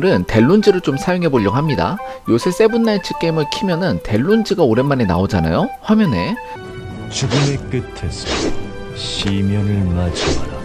오늘은 델론즈를 좀 사용해 보려고 합니다. 요새 세븐나이츠 게임을 키면은 델론즈가 오랜만에 나오잖아요. 화면에 죽음의 끝에서 시면을 맞이하라.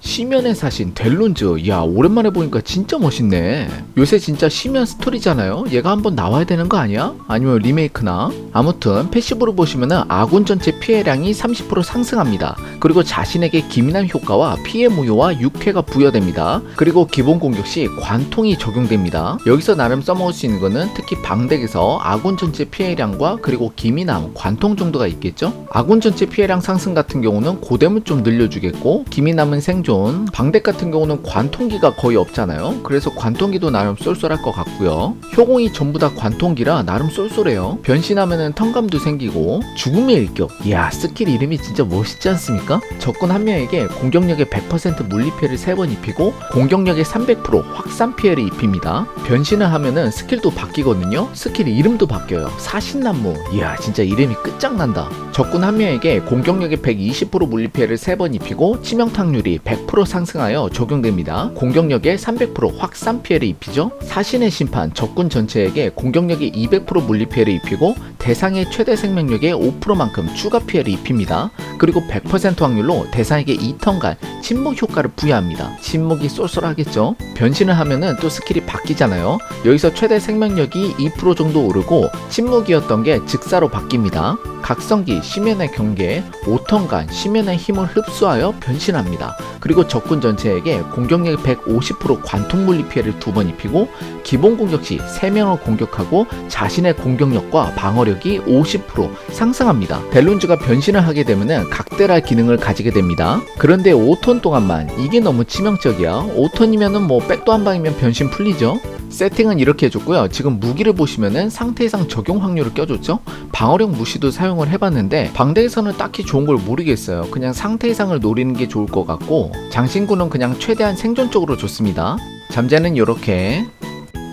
시면의 사신 델론즈. 야 오랜만에 보니까 진짜 멋있네. 요새 진짜 시면 스토리잖아요. 얘가 한번 나와야 되는 거 아니야? 아니면 리메이크나? 아무튼 패시브로 보시면은 아군 전체 피해량이 30% 상승합니다. 그리고 자신에게 기민한 효과와 피해 무효와 6회가 부여됩니다. 그리고 기본 공격 시 관통이 적용됩니다. 여기서 나름 써먹을 수 있는 거는 특히 방덱에서 아군 전체 피해량과 그리고 기민함 관통 정도가 있겠죠? 아군 전체 피해량 상승 같은 경우는 고뎀을 좀 늘려주겠고 기민함은 생존 방덱 같은 경우는 관통기가 거의 없잖아요. 그래서 관통기도 나름 쏠쏠할 것 같고요. 효공이 전부 다 관통기라 나름 쏠쏠해요. 변신하면은 턴감도 생기고 죽음의 일격. 이야 스킬 이름이 진짜 멋있지 않습니까? 적군 한 명에게 공격력의 100% 물리 피해를 3번 입히고 공격력의 300% 확산 피해를 입힙니다. 변신을 하면은 스킬도 바뀌거든요. 스킬 이름도 바뀌어요. 사신난무. 이야 진짜 이름이 끝장난다. 적군 한 명에게 공격력의 120% 물리 피해를 3번 입히고 치명타률이 100% 상승하여 적용됩니다. 공격력의 300% 확산 피해를 입히죠. 사신의 심판 적군 전체에게 공격력의 200% 물리 피해를 입히고 대상의 최대 생명력의 5%만큼 추가 피해를 입힙니다. 그리고 100% 확률로 대상에게 2턴간 침묵 효과를 부여합니다. 침묵이 쏠쏠하겠죠? 변신을 하면은 또 스킬이 바뀌잖아요. 여기서 최대 생명력이 2% 정도 오르고 침묵이었던 게 즉사로 바뀝니다. 각성기 시면의 경계에 5턴간 시면의 힘을 흡수하여 변신합니다. 그리고 적군 전체에게 공격력 150% 관통 물리 피해를 두 번 입히고 기본 공격 시 3명을 공격하고 자신의 공격력과 방어력이 50% 상승합니다. 델론즈가 변신을 하게 되면 각대랄 기능을 가지게 됩니다. 그런데 5턴 동안만 이게 너무 치명적이야. 5턴이면은 뭐 백도 한 방이면 변신 풀리죠. 세팅은 이렇게 해줬고요. 지금 무기를 보시면은 상태 이상 적용 확률을 껴줬죠. 방어력 무시도 사용을 해봤는데 방대에서는 딱히 좋은 걸 모르겠어요. 그냥 상태 이상을 노리는 게 좋을 것 같고 장신구는 그냥 최대한 생존적으로 좋습니다. 잠재는 이렇게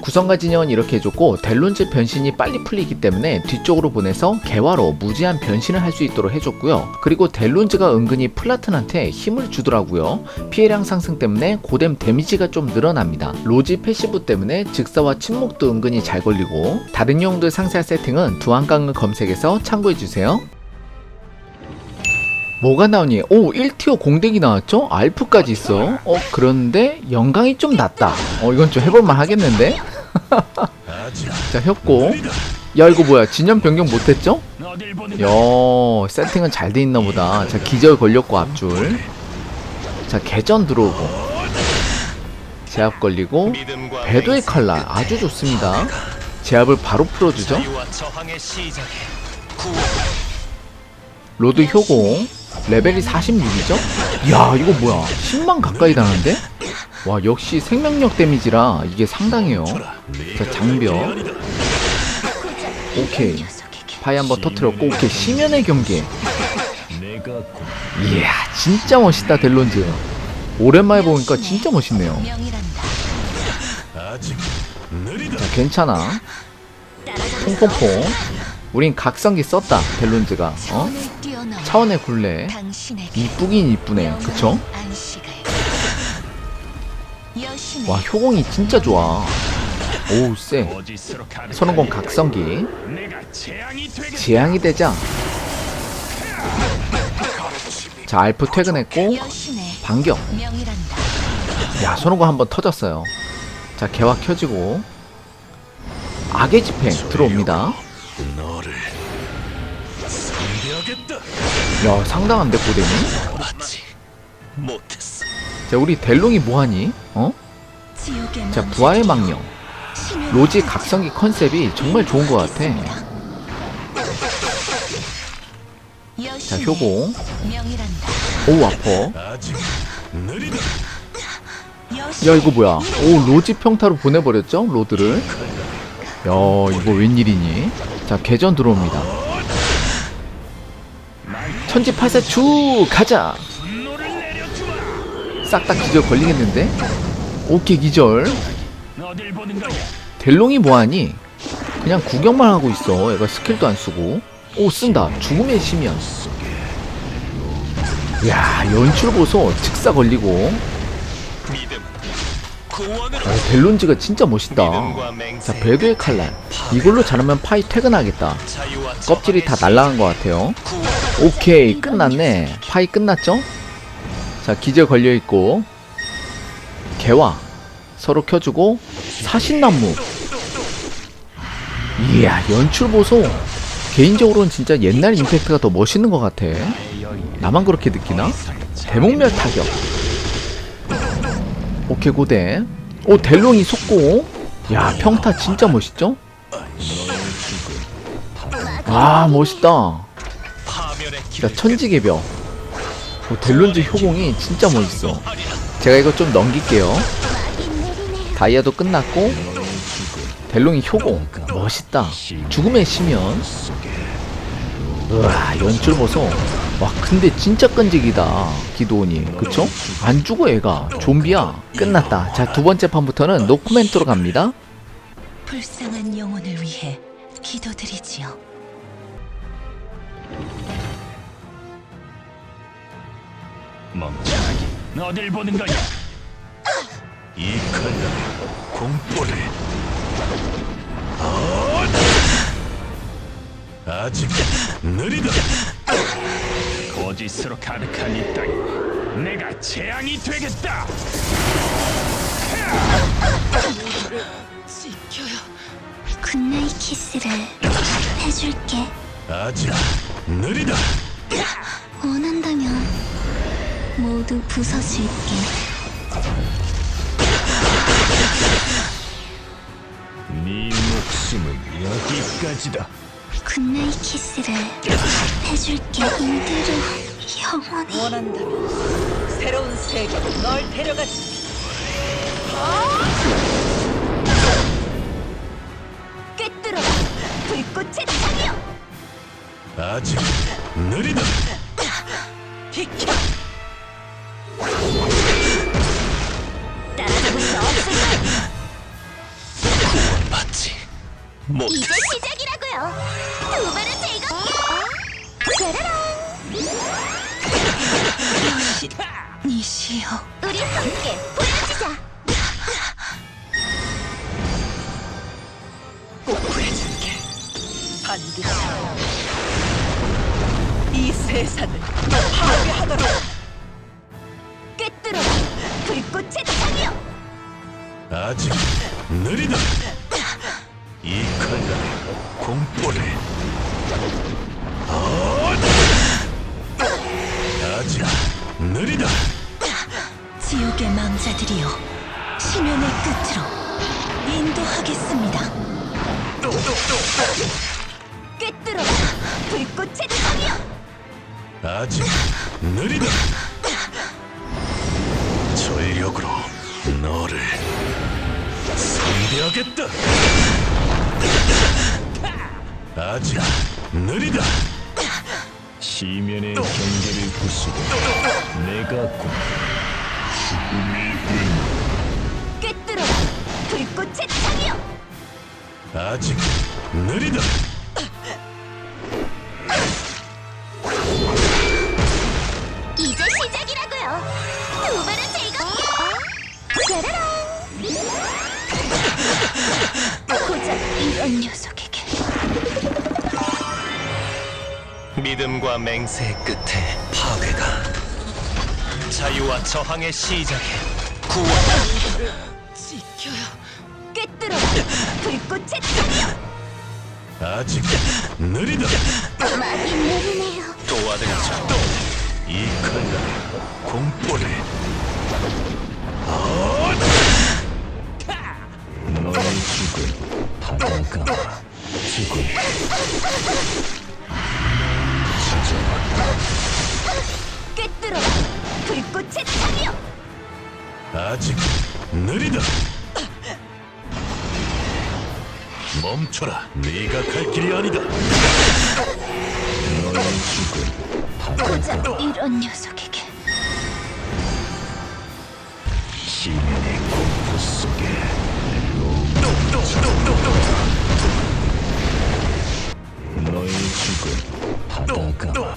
구성과 진영은 이렇게 해줬고 델론즈 변신이 빨리 풀리기 때문에 뒤쪽으로 보내서 개화로 무제한 변신을 할 수 있도록 해줬고요. 그리고 델론즈가 은근히 플라튼한테 힘을 주더라고요. 피해량 상승 때문에 고뎀 데미지가 좀 늘어납니다. 로지 패시브 때문에 즉사와 침묵도 은근히 잘 걸리고 다른 용도의 상세한 세팅은 두한강을 검색해서 참고해주세요. 뭐가 나오니? 오, 1티어 공대기 나왔죠? 알프까지 있어. 어, 그런데 영광이 좀 낮다. 어, 이건 좀 해볼만 하겠는데? 자, 협고. 야, 이거 뭐야? 진영 변경 못했죠? 야, 세팅은 잘 돼 있나 보다. 자, 기절 걸렸고, 앞줄. 자, 개전 들어오고. 제압 걸리고. 배도의 칼날. 아주 좋습니다. 제압을 바로 풀어주죠? 로드 효공. 레벨이 46이죠? 야 이거 뭐야 10만 가까이 다는데? 와 역시 생명력 데미지라 이게 상당해요. 자 장벽. 오케이. 파이 한번 터트렸고 오케이. 심연의 경계. 이야 진짜 멋있다 델론즈. 오랜만에 보니까 진짜 멋있네요. 자 괜찮아. 퐁퐁퐁. 우린 각성기 썼다 델론즈가. 어? 차원의 굴레. 이쁘긴 이쁘네. 그쵸? 와 효공이 진짜 좋아. 오우 쎄. 선호공 각성기. 재앙이 되자. 자 알프 퇴근했고 반격. 야 선호공 한번 터졌어요. 자 개화 켜지고 악의 집행 들어옵니다. 야 상당한데 아직 못했어. 자 우리 델롱이 뭐하니? 어? 자 부하의 망령. 로지 각성기 컨셉이 정말 좋은 것 같아. 자 효공. 오 아퍼. 야 이거 뭐야? 오 로지 평타로 보내버렸죠 로드를? 야 이거 웬일이니? 자 개전 들어옵니다. 천지 팔사추 가자 싹 다 기절 걸리겠는데 오케이 기절? 델롱이 뭐하니 그냥 구경만 하고 있어 얘가 스킬도 안 쓰고 오 쓴다 죽음의 심연 야 연출 보소 즉사 걸리고 어, 델론즈가 진짜 멋있다. 자, 배도의 칼날. 이걸로 자르면 파이 퇴근하겠다. 껍질이 다 날라간 것 같아요. 오케이, 끝났네. 파이 끝났죠? 자, 기재 걸려있고. 개화. 서로 켜주고. 사신나무. 이야, 연출 보소. 개인적으로는 진짜 옛날 임팩트가 더 멋있는 것 같아. 나만 그렇게 느끼나? 대목멸 타격. 오케이, 고대. 오, 델롱이 속고. 야, 평타 진짜 멋있죠? 아, 멋있다. 자, 천지개벽. 오, 델론즈 효공이 진짜 멋있어. 제가 이거 좀 넘길게요. 다이아도 끝났고, 델롱이 효공. 멋있다. 죽음의 시면. 우와, 연출 보소. 와, 근데 진짜 끈질기다. 기도원이. 그쵸? 안 죽어, 얘가. 좀비야. 끝났다. 자, 두 번째 판부터는 노코멘트로 갑니다. 불쌍한 영혼을 위해 기도드리지요. 멍청하게 어딜 보는 거야 이 칼날의 공포를 어! 아직 느리다 거짓으로 가득한 이땅 내가 재앙이 되겠다. 굿나잇 키스를 해줄게. 아직 느리다 원한다면 모두 부서질게. 네 목숨은 여기까지다 굿나잇 키스를 해줄게. 이대로 영원히. 원한다면 새로운 세계로 널 데려가지. 꿰뚫어 불꽃의 창이여. 아직 느리다 비켜. 못 이제 시 지옥의 망자들이여. 심연의 끝으로 인도하겠습니다. 꿰뚫어 불꽃의 창이여. 아직 느리다 전력으로 너를 상대하겠다 아직 느리다 시면의 경계를 부수고 내가 곧 꿰뚫어 불꽃의 창이여. 아직 느리다 이제 시작이라고요. 두 배를 즐겁게. 짜라란. 고작 이런 녀석에게. 믿음과 맹세의 끝에 자유와 저항의 시작에 구원 지켜요. 꿰뚫어 불꽃의 창이여. 아직 느리다 많이 느리네요. 도와드리죠 이 칼날의 공포를 너의 죽음 바다가 죽음 꿰뚫어 불꽃의 창이여. 아직 느리다. 멈춰라. 네가 갈 길이 아니다. 너의 죽음 고작 이런 녀석에게. 시민의 공포 속에 너의 죽음 바다가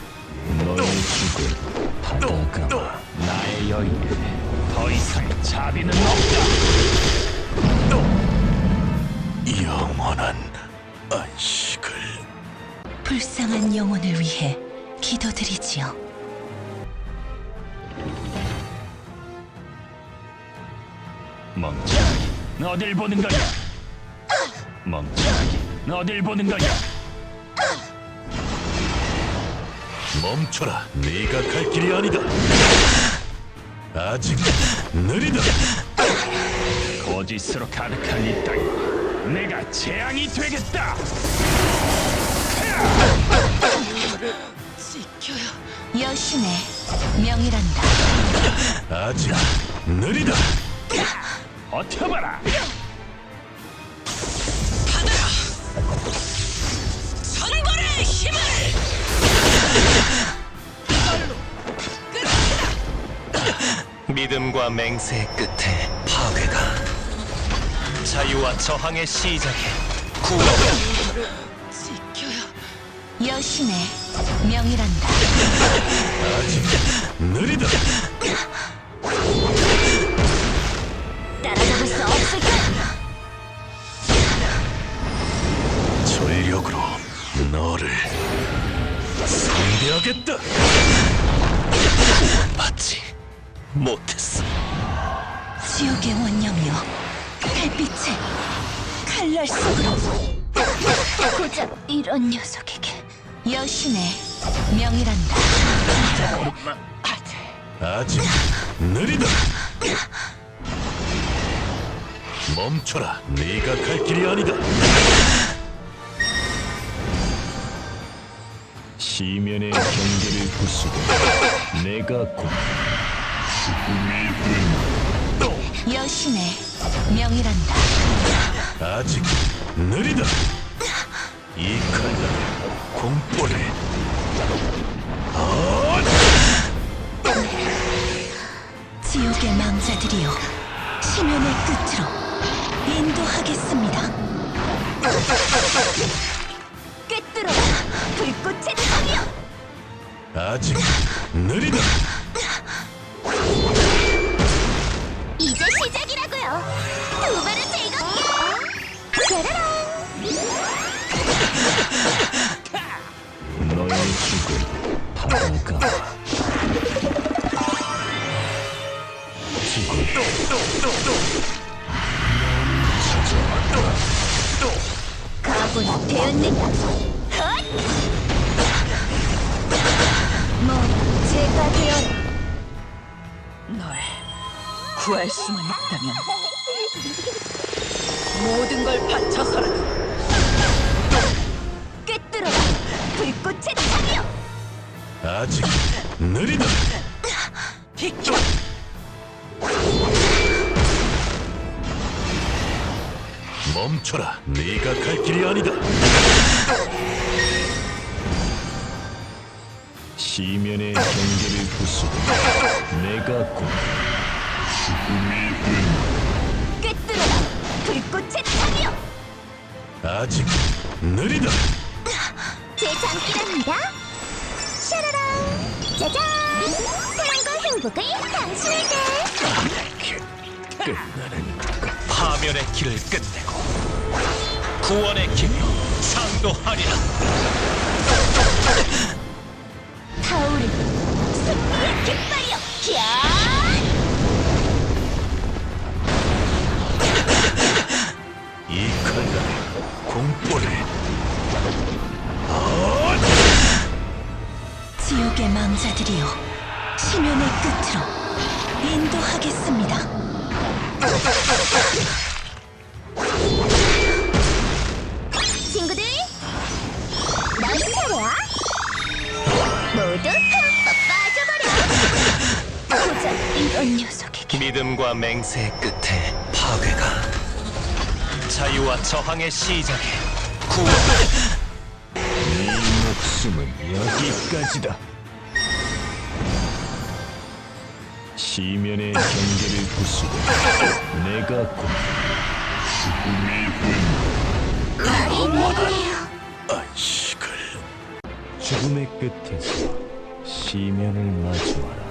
죽을 바다가 나의 여인에 더 이상 자비는 없다. 영원한 안식을. 불쌍한 영혼을 위해 기도드리지요. 멍청하게 너들 보는 거야 멍청하게 어딜 보는 거야 멈춰라. 네가 갈 길이 아니다. 아직 느리다. 거짓으로 가득한 이 땅 내가 재앙이 되겠다 지켜요. 여신의 명이란다. 아직 느리다. 버텨봐라 믿음과 맹세의 끝에 파괴가 자유와 저항의 시작에 구원을 지켜요. 여신의 명이란다. 아직 느리다. 따라잡을 수 없을 거야. 전력으로 너를 상대하겠다. 받지 못했어. 지옥의 원념이여 달빛의 칼날 속으로 고작 이런 녀석에게 여신의 명이란다 아직 느리다. 멈춰라. 네가 갈 길이 아니다. 시면의 경계를 부수고 내가 곧 여신의 명이란다 아직 느리다. 이 칼날 공포를 지옥의 망자들이여 심연의 끝으로 인도하겠습니다 꿰뚫어라 불꽃의 창이여 아직 느리다. 두 배로 즐겁게. 짜라란. 너의 죽음 바다가 각오는 되었느냐? 헛! 뭐 제가 되어 널 구할 수만 있다면 모든 걸 바쳐서라도 꿰뚫어라 불꽃의 창이여. 아직 느리다. 비켜. 멈춰라. 네가 갈 길이 아니다. 시면의 경계를 부수고 내가 곧 꿰뚫어라 불꽃의 창이여. 아직 느리다. 제 장기랍니다. 샤라랑 짜잔. 사랑과 행복을 당신에게. 파멸의 길을 끝내고 구원의 길로 상도하리라. 타오르는 승리의 깃발이여. 야! 공포를 지옥의 망자들이여 심연의 끝으로 인도하겠습니다. 친구들, 너희 차례야. 모두 흠뻑 빠져버려. 고작 이런 녀석에게 믿음과 맹세의 끝에 자유와 저항의 시작에 구원을 네 목숨은 여기까지다. 시면의 경계를 부수고 내가 곧 안식을 죽음의 끝에서 시면을 마주하라.